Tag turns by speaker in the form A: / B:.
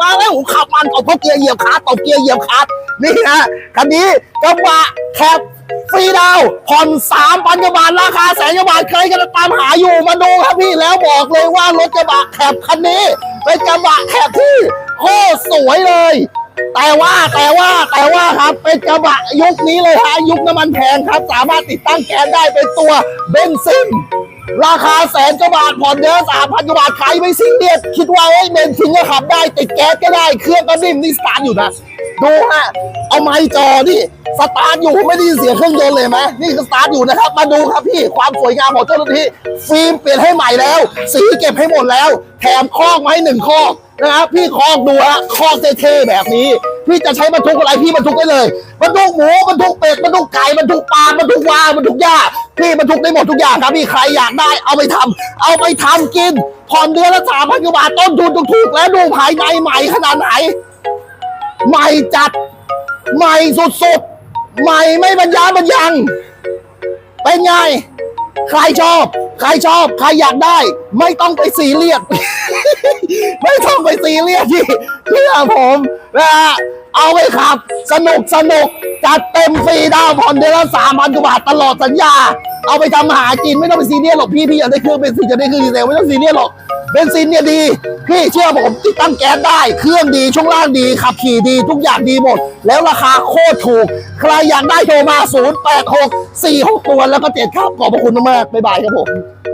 A: มาแล้วขับมันเอเพราะเกียร์เหยียบคลัดตบเกียร์เหยียบคลัดนี่นะคันนี้กระบะแคปฟรีดาวผ่อนสามพันกว่าบาทราคาแสนกว่าบาทเคยกันตามหาอยู่มาดูครับพี่แล้วบอกเลยว่ารถกระบะแคปคันนี้เป็นกระบะแคปที่โคตรสวยเลย แต่ว่าแต่ว่าแต่ว่าครับเป็นกระบะยุคนี้เลยฮะยุคน้ำมันแพงครับ สามารถติดตั้งแก๊สได้เป็นตัวเบนซิน ราคาแสนกว่าบาทผ่อนเดือนสามพันกว่าบาทขายไม่ซิเดียดคิดว่าเอ้เบนซินก็ขับได้ติดแก๊สก็ได้เครื่องก็นิ่มนี่สตาร์ทอยู่นะดูฮะเอาไม้จอนี่สตาร์ทอยู่ไม่ได้ยินเสียงเครื่องยนต์เลยไหมนี่คือสตาร์ทอยู่นะครับ มาดูครับพี่ความสวยงามของเจ้าหน้าที่ฟิล์มเปลี่ยนให้ใหม่แล้ว สีเก็บให้หมดแล้ว แถมคอกมาให้หนึ่งคอกนะครับพี่คอกดูฮะคอกเท่ๆแบบนี้ พี่จะใช้บรรทุกอะไรพี่บรรทุกได้เลยบรรทุกหมูบรรทุกเป็ดบรรทุกไก่บรรทุกปลาบรรทุกวาบรรทุกหญ้าพี่บรรทุกได้หมดทุกอย่างครับพี่ใครอยากได้เอาไปทำเอาไปทำกินผ่อนเดือนละสามพันกว่าบาทต้นทุนถูกๆแล้วดูภายในใหม่ขนาดไหน ใหม่จัด ใหม่สุดๆ ใหม่ไม่บรรยาบรรยัง เป็นไง ใครชอบ ใครชอบ ใครอยากได้ ไม่ต้องไปซีเรียสไม่ต้องไปซีเรียสที่ ผมนะฮะเอาไปขับ สนุกสนุกจัดเต็มฟรีดาวผ่อนเดือนละสามพันกว่าบาทตลอดสัญญา เอาไปทำหากินไม่ต้องไปซีเรียสหรอกพี่พี่อยากได้เครื่องเบนซินอยากได้เครื่องดีเซลไม่ต้องซีเรียสหรอกเบนซินเนี่ยดีพี่เชื่อผมติดตั้งแก๊สได้ เครื่องดีช่วงล่างดีขับขี่ดีทุกอย่างดีหมด แล้วราคาโคตรถูก ใครอยากได้โทรมา 0 8 6 4 6ตัวแล้วก็เจ็ดครับขอบพระคุณมากๆบ๊ายบายครับผม